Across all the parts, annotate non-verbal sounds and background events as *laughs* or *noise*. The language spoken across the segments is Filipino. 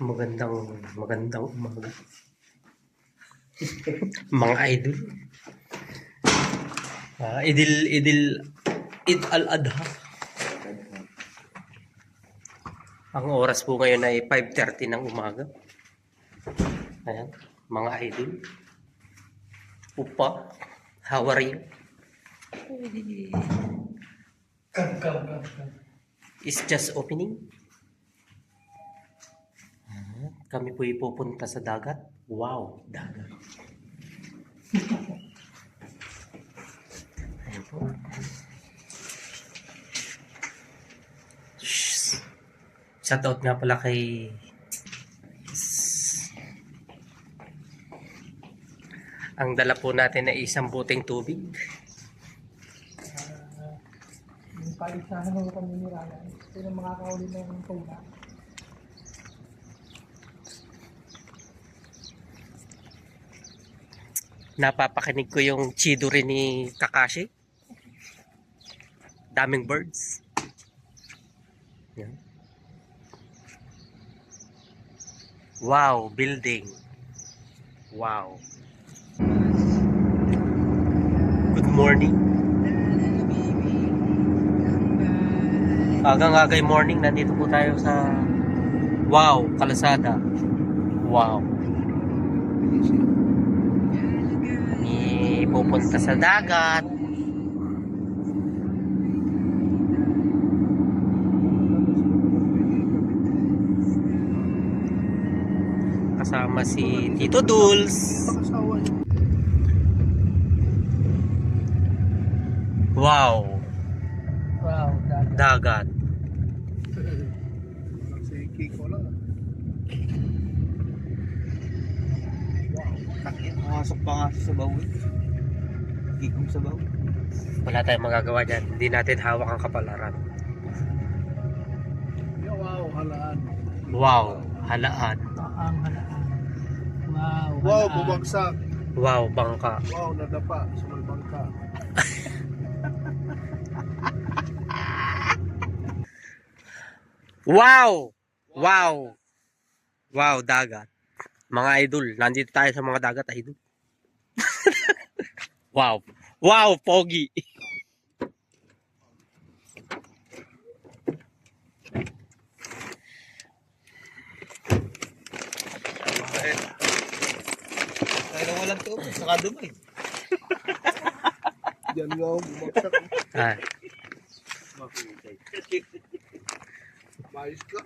Magandang, magandang umaga. *laughs* Mga idol. Ah, idil, idil, id al-adha. Ang oras po ngayon ay 5.30 ng umaga. Ayan, mga idol. Upa, how are you? Come, come, come, come. It's just opening. Kami po ipupunta sa dagat. Wow, dagat. Ayan po. Shhh. Shout out nga pala kay ang dala po natin ay isang buteng tubig. Ah, yung paligsahan ng kami ni Ryan. Sino makakahuli ng tuna? Napapakinig ko yung chido rin ni Kakashi. Daming birds. Yan. Wow, building. Wow. Good morning. Agang-agay morning, nandito po tayo sa Wow, Kalasada. Wow. Pupunta sa dagat. Kasama si Tito niyo. Wow, Wow, dagat. dagat. Pumasok pa nga sa sabaw eh. Kikong sabaw. Wala tayong magagawa dyan. Hindi natin hawak ang kapalaran. Wow, halaan. Wow, halaan. Ang halaan. Wow, Wow, halaan. bumagsak. Wow, bangka. Wow, nadapa sa may bangka. *laughs* Wow! Wow! Wow, dagat. Mga idol, nandito tayo sa mga dagat, idol. *laughs* wow. Wow, pogi. Kaya walang to, saka dumay. *laughs* Diyan nga, bumagsak. Ah, Mayos ka.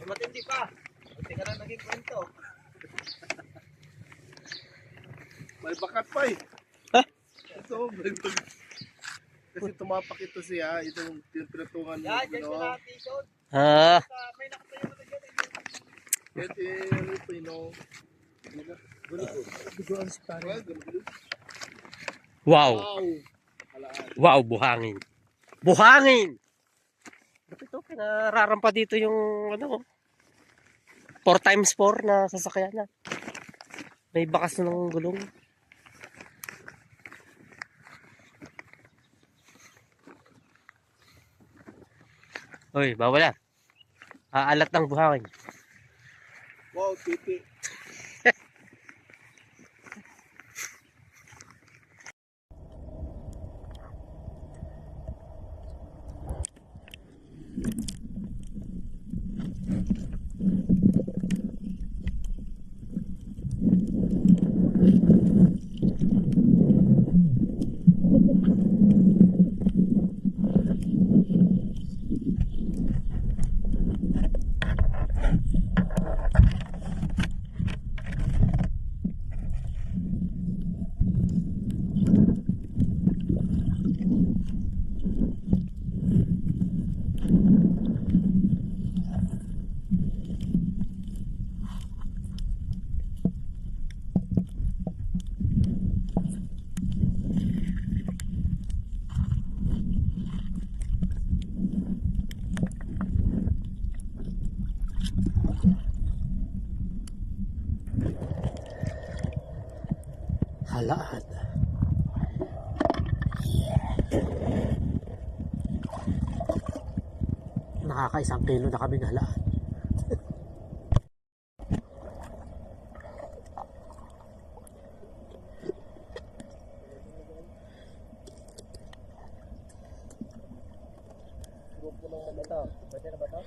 Eh, matindi pa. Matindi ka na naging kwento. May bakat pa eh. Ito, may bakat. Kasi tumapak ito siya, itong pinutungan mo. Yan, yan sila ah, May nakatayo na dyan. Ito yung ito, know. Biguan si pare. wow. Wow! Buhangin. Buhangin! Bakit ito? Pinararampa dito yung ano 4 times 4 na sasakyan na. May bakas na ng gulong. Uy, bawal ah. Aalat ng buhangin. Wow, titi. *laughs* halaan. Yeah. Nakakaisang kilo na kaming halaan. Group ko ano na ba?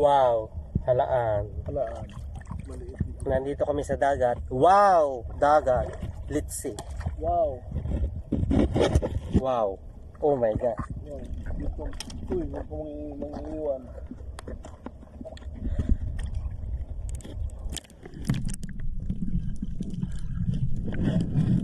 Wow, halaan. Halaan. Maliit. Nandito kami sa dagat. Wow, dagat. Litsi. Wow. Wow. Oh my God. Dito. Uy, huwag ko mang Yeah.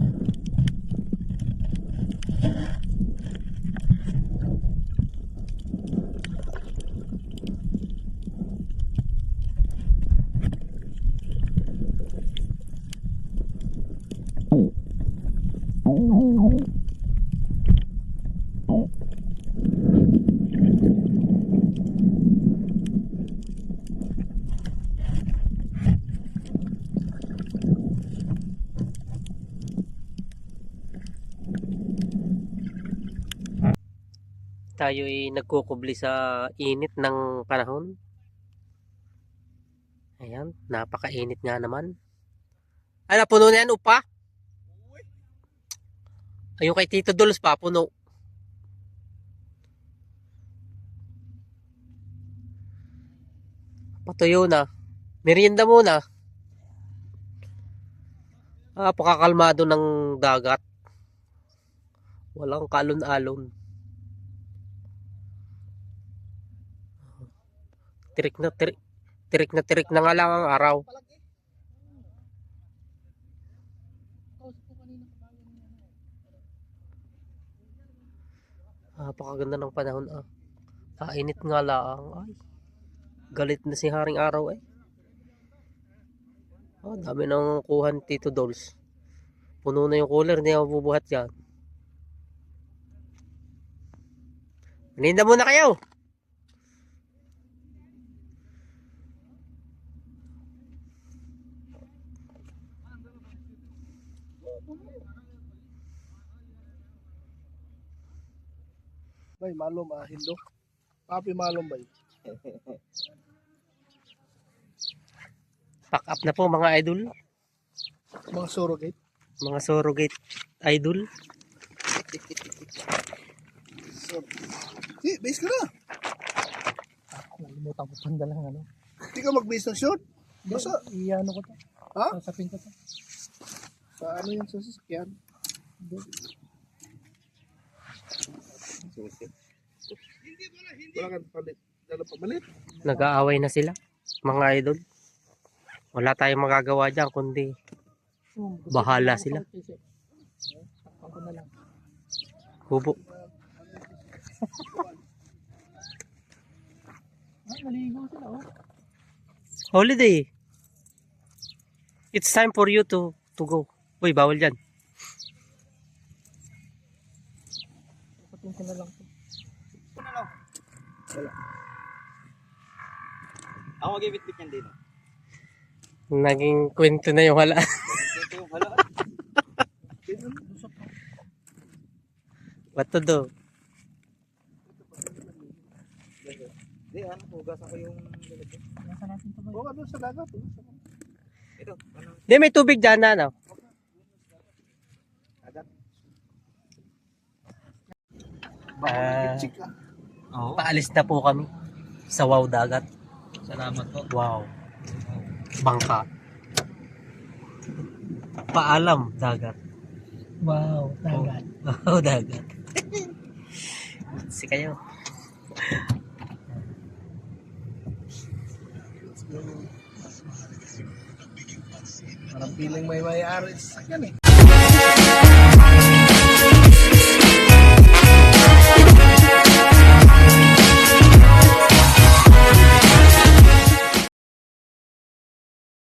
Tayo ay nagkukubli sa init ng panahon. Ayan, napakainit nga naman. Ay, napuno na yan, upa. Ayun kay Tito Dulos pa, puno. Patuyo na. Merienda muna. Ah, pakakalmado ng dagat. Walang kalon-alon. Tirik na tirik. Tirik na tirik na nga lang ang araw. Napakaganda ng panahon ah. Kainit nga lang. Ay. Galit na si Haring Araw eh. Oh, dami nang kuha ni Tito Dolls. Puno na yung cooler, hindi bubuhat yan. Maninda muna kayo! Bay, malum ah, hindo. Papi malum bay. Pack up na po mga idol. Mga surrogate. Mga surrogate idol. So, eh, base ka na. Nalimutan ko pang dalang ano. Hindi ka mag-base ng short. Basta, Iyano ko to. ha? Sasapin ko to. Sa ano yung sa sasakyan? Wala kang palit. Dala pamalit. Nag-aaway na sila. Mga idol. Wala tayong magagawa dyan kundi Bahala sila. Hubo. Holiday. It's time for you to to go. Uy, bawal dyan. Sasapiin ko na lang to. Ako mag-ibit-bit yan din. Naging kwento na yung hala. Ito yung hala. What to do? Hindi, ano, hugasan ko yung lalagyan. Nasa natin ito ba? Oo, ano sa dagat. Ito, ano, Hindi, may tubig dyan na, ano? agad. Ah. Oo. Paalis na po kami sa wow dagat. Salamat po. Wow. Bangka. Paalam dagat. Wow, dagat. *laughs* Wow, dagat. si kayo. Parang feeling may may-ari sa sakyan eh.